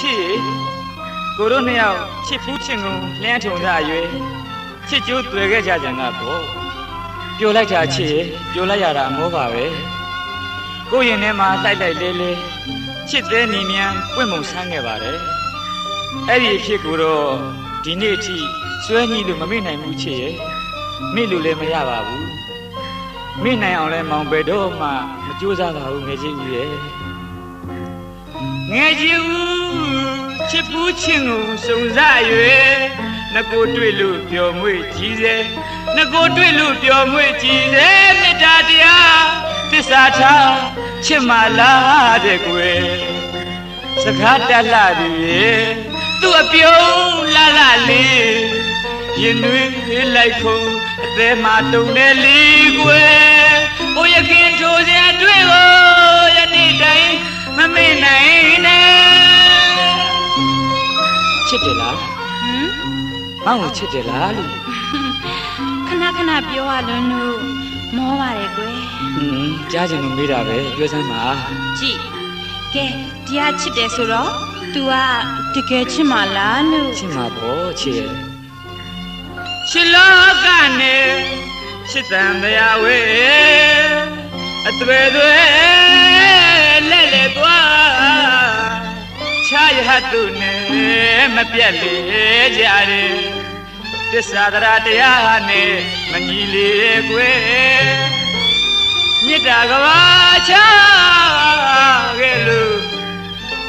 ချစ်ရေကိုတို့နှစ်ယောက်ချစ်ဖူးချင်ကုန်လျှမ်းထုံသားရွယ်ချစ်ကျိုးတွေ့ခဲ့ကြကြငါပေါ့ပြိုလိုက်တာချစ်ရေပြိုလိုက်ရတာအမောပါပဲကိုရင်ထဲမှာတိုက်လိုက်လဲလဲချစ်သေးနီမြန်ပွင့်မုံဆန်းခဲ့ပါတယ်အဲ့ဒီအဖြစ်ကိုတော့ဒီနေ့အထိစွဲညှိလို့မမေ့နိုင်ဘူးချစ်ရေမိလို့လည်းမရပါဘူးမိနိုင်အောင်လဲမောင်ဘယ်တော့မှမကြိုးစားပါဘူးငယ်ချင်းဦးရဲ့ ငယ်ကြီးဦးချစ်ပူးချင်းကိုစုံစ၍ငကိုတွေ့လို့ပျော်မွေ့ကြည်စေငကိုတွေ့လို့ပျော်မွေ့ကြည်စေမေတ္တာတရားသစ္စာထားချစ်မလားတဲ့ကွယ်စကားတက်လာပြီသူ့အပြုံးလာလာလေးရင်နွေးလိုက်ခုံအသေးမှတုံတယ်လီကွယ်ဘိုးရခင်ထိုးစရာတွေ့ကိုယနေ့တိုင်း မမေ့နိုင်နဲ့ချစ်တယ်လားဟမ်မောင်ကိုချစ်တယ်လားလို့ခဏခဏပြောရလွန်းလို့မောပါတယ်ကွယ်ဟွန်းကြားချင်လို့မေးတာပဲပြောစမ်းပါကြည့်ကဲတရားချစ်တယ်ဆိုတော့ तू ကတကယ်ချစ်မလားလို့ချစ်မှာပေါ့ချစ်ရဲ့ချစ်လောကနဲ့ချစ်တန်တရားဝဲအသွဲသွဲ ဟတ်သူနဲ့မပြတ်လေကြတယ်သစ္စာတရားတရားနဲ့မညီလေကွယ်မြစ်တာကဘာချခဲ့လို့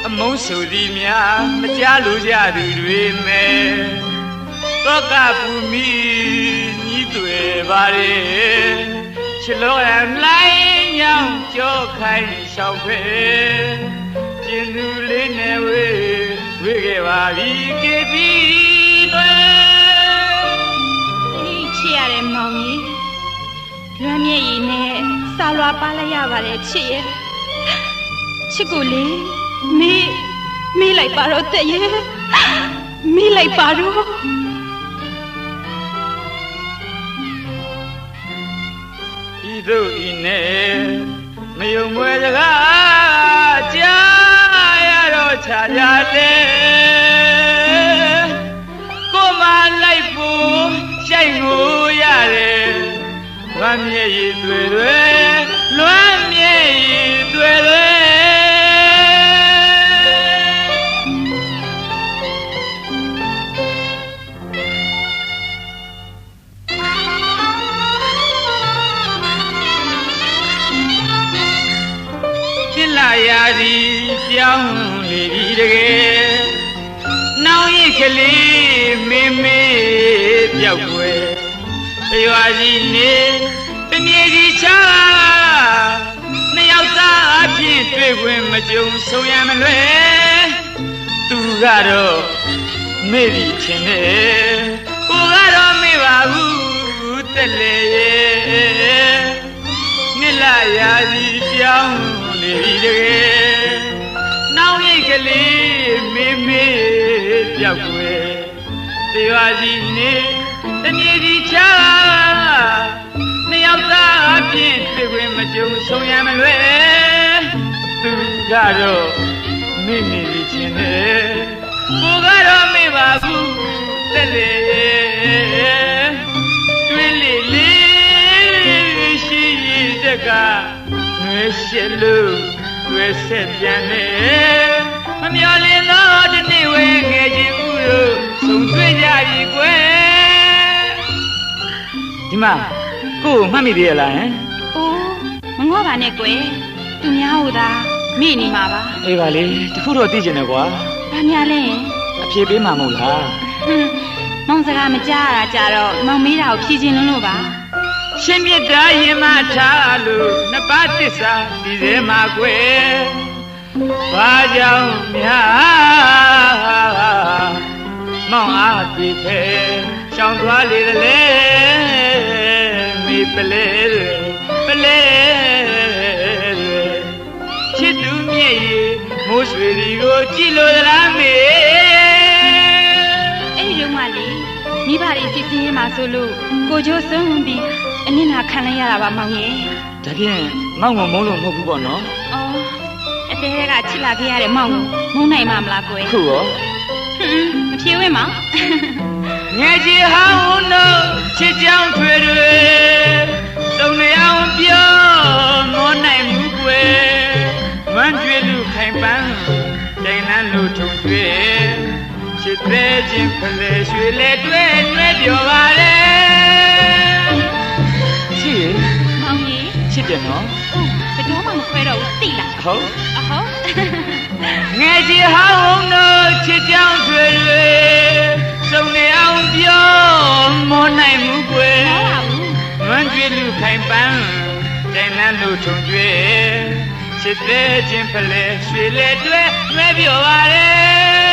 အမုန်းဆိုသည်များမကြားလို့ကြသူတွေမဲ့သောကပူမီညီးတွေပါလေချလောရန်လိုက်ညောင်းကြောခိုင်းရှောက်ဖဲကျင်သူလေးနဲ့ဝေး ဝေးခဲ့ပါပြီကေပြီးတွေအေးချစ်ရတယ်မောင်ကြီးလွမ်းမြေရည်နဲ့စာလွာပါလိုက်ရပါတယ်ချစ်ရဲ့ချစ်ကိုလေမေးမေးလိုက်ပါတော့တဲ့ရဲ့မေးလိုက်ပါတော့ဤသို့ဤနဲ့မယုံမွယ်စကားကြားရ တော့ခြားကြလေကိုမလိုက်ဖို့ရှိုက်ငိုရတယ်လွမ်းမြေရည်တွေတွေ ပြစ်လာရာဒီပြောင်းလေပြီတကယ်နောင်ရိတ်ကလေးမေမေပြောက်ွယ်ရွာကြီးနေတမြေကြီးချာနှစ်ယောက်သားအဖြစ်တွေ့ခွင့်မကြုံဆုံးရမလွယ်သူကတော့မေ့ပြီထင်တယ်ကိုကတော့မေ့ပါဘူးတက်လေရဲ့မြစ်လာရာစီပြောင်း လေပြီတကယ်နောင်ရိတ်ကလေးမေမေပြောက်ွယ်တေဝါစီနေတမြေစီချာနှစ်ယောက်သားအပြင်တွေ့ခွင့်မကြုံဆုံးရမလွယ်သူကတော့မိမိပြီးချင်းတယ်ကိုကတော့မေ့ပါဘူးတက်လေ ငွေရှစ်လို့ငွေဆက်ပြန်နေမမျော်လင့်တော့ဒီနေ့ဝဲငယ်ချင်းဦးတို့ဆုံတွေ့ကြပြီကွယ်ဒီမှာကို့ကိုမှတ်မိသေးရလားဟမ်အိုးမငေါ့ပါနဲ့ကွယ်သူများဟိုသာမိနေမှာပါအေးပါလေတခုတော့သိကျင်တယ်ကွာဘာများလဲအပြေပေးမှာမဟုတ်လားဟွန်းမောင်စကားမကြားရတာကြတော့မောင်မေးတာကိုဖြေချင်းလုံးလို့ပါ ရှင်မြတ်တာရင်မထားလို့နှစ်ပါးသစ္စာဒီထဲမှာကွယ်ဘာကြောင့်များမောင်အားပြေဖဲရှောင်းသွားလေလေမိပလဲပလဲချစ်သူမြည့်ရီမိုးရွှေဒီကိုကြည်လို့လားမေအဲ့ဒီတော့မှလေမိဘတွေစစ်စင်းရေးမှာဆိုလို့ကိုကျိုးစွန့်ပြီး အနစ်နာခံလိုက်ရတာပါမောင်ရဲ့ဒါဖြင့်မောင်ကမုန်းလို့မဟုတ်ဘူးပေါ့နော်အော်အတဲကချစ်လာခဲ့ရတဲ့မောင်ကိုမုန်းနိုင်မှာမလားကိုယ်ခုရောဟွန်းမဖြေဝဲမောင်ငယ်ကြီးဟောင်းတို့ချစ်ကြောင်ထွေတွေစုံနေအောင်ပြောမောနိုင်မှုကွယ်ဝမ်းကျွေးလူခိုင်ပန်းဒိန်နန်းလူထုံကျွေးချစ်သေးခြင်းဖလေရွှေလေတွဲနှဲပြောပါ စ်တယ်နော်ဟုတ်ဘယ်တော့မှမခွဲတော့ဘူးသိလားဟုတ်အဟုတ်ငယ်ကြီးဟောင်းတို့ချစ်ကြောင်ထွေတွေစုံနေအောင်ပြောမောနိုင်မှုကွယ်မဟုတ်ပါဘူးမွန်းကျွေးလူခိုင်ပန်းတိုင်နန်းလူထုံကျွေးချစ်သေးခြင်းဖလဲရွှေလေတွဲလွဲပြောပါလေ